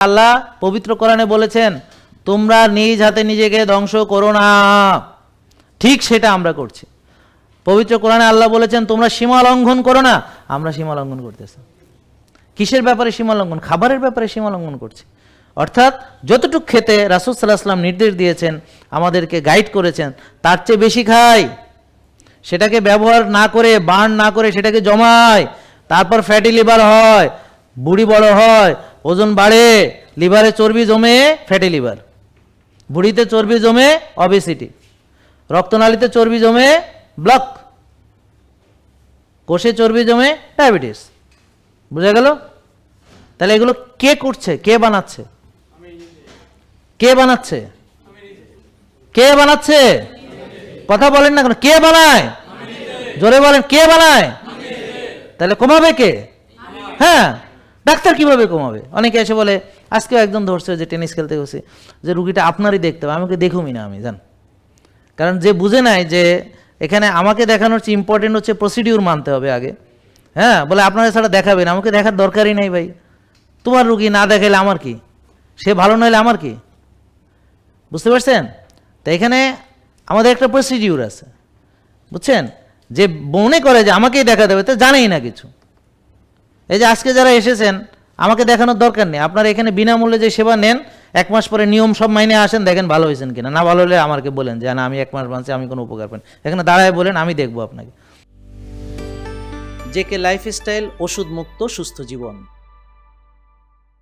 আল্লাহ পবিত্র কোরআনে বলেছেন, তোমরা নিজ হাতে নিজেকে ধ্বংস করো না। ঠিক সেটা আমরা করছি। পবিত্র কোরআনে আল্লাহ বলেছেন, তোমরা সীমা লঙ্ঘন করো না। আমরা সীমা লঙ্ঘন করতেছি। কিসের ব্যাপারে সীমা লঙ্ঘন? খাবারের ব্যাপারে সীমা লঙ্ঘন করছি। অর্থাৎ যতটুক খেতে রাসুল সাল্লাহ নির্দেশ দিয়েছেন, আমাদেরকে গাইড করেছেন, তার চেয়ে বেশি খাই। সেটাকে ব্যবহার না করে, বার্ন না করে সেটাকে জমায়। তারপর ফ্যাটি লিভার হয়, বুড়ি বড় হয় ওজন বাড়ে লিভারে চর্বি জমে ফ্যাটি লিভার বুড়িতে চর্বি জমে অবেসিটি রক্তনালীতে চর্বি জমে ব্লক কোষে চর্বি জমে ডায়াবেটিস বুঝা গেল? তাহলে এগুলো কে করছে? কে বানাচ্ছে? কে বানাচ্ছে? কে বানাচ্ছে? কথা বলেন না কেন? কে বানায়? জোরে বলেন, কে বানায়? তাহলে কমাবে কে? হ্যাঁ। ডাক্তার কীভাবে কমাবে অনেকে এসে বলে, আজকেও একদম ধরছে যে টেনিস খেলতে গেছে, যে রুগীটা আপনারই দেখতে হবে, আমাকে দেখুমি না আমি, জান। কারণ যে বুঝে নাই যে এখানে আমাকে দেখানোর হচ্ছে ইম্পর্টেন্ট হচ্ছে প্রসিডিউর মানতে হবে আগে। হ্যাঁ বলে আপনারা ছাড়া দেখাবেন আমাকে দেখার দরকারই নাই ভাই। তোমার রুগী না দেখাইলে আমার কি? সে ভালো নইলে আমার কি? বুঝতে পারছেন? তো এখানে আমাদের একটা প্রসিডিউর আছে। বুঝছেন? যে মনে করে যে আমাকেই দেখা দেবে তো জানেই না কিছু। এই যে আজকে যারা এসেছেন, আমাকে দেখানোর দরকার নেই। আপনারা এখানে বিনামূল্যে যে সেবা নেন, এক মাস পরে নিয়ম সব মাইনে আসেন, দেখেন ভালো হয়েছেন কিনা। না ভালো হলে আমাকে বলেন যে, না, আমি এক মাস বাঁচছি, আমি কোনো উপকার পাই এখানে দাঁড়ায় বলেন, আমি দেখব আপনাকে। জেকে লাইফস্টাইল ওষুধ মুক্ত সুস্থ জীবন।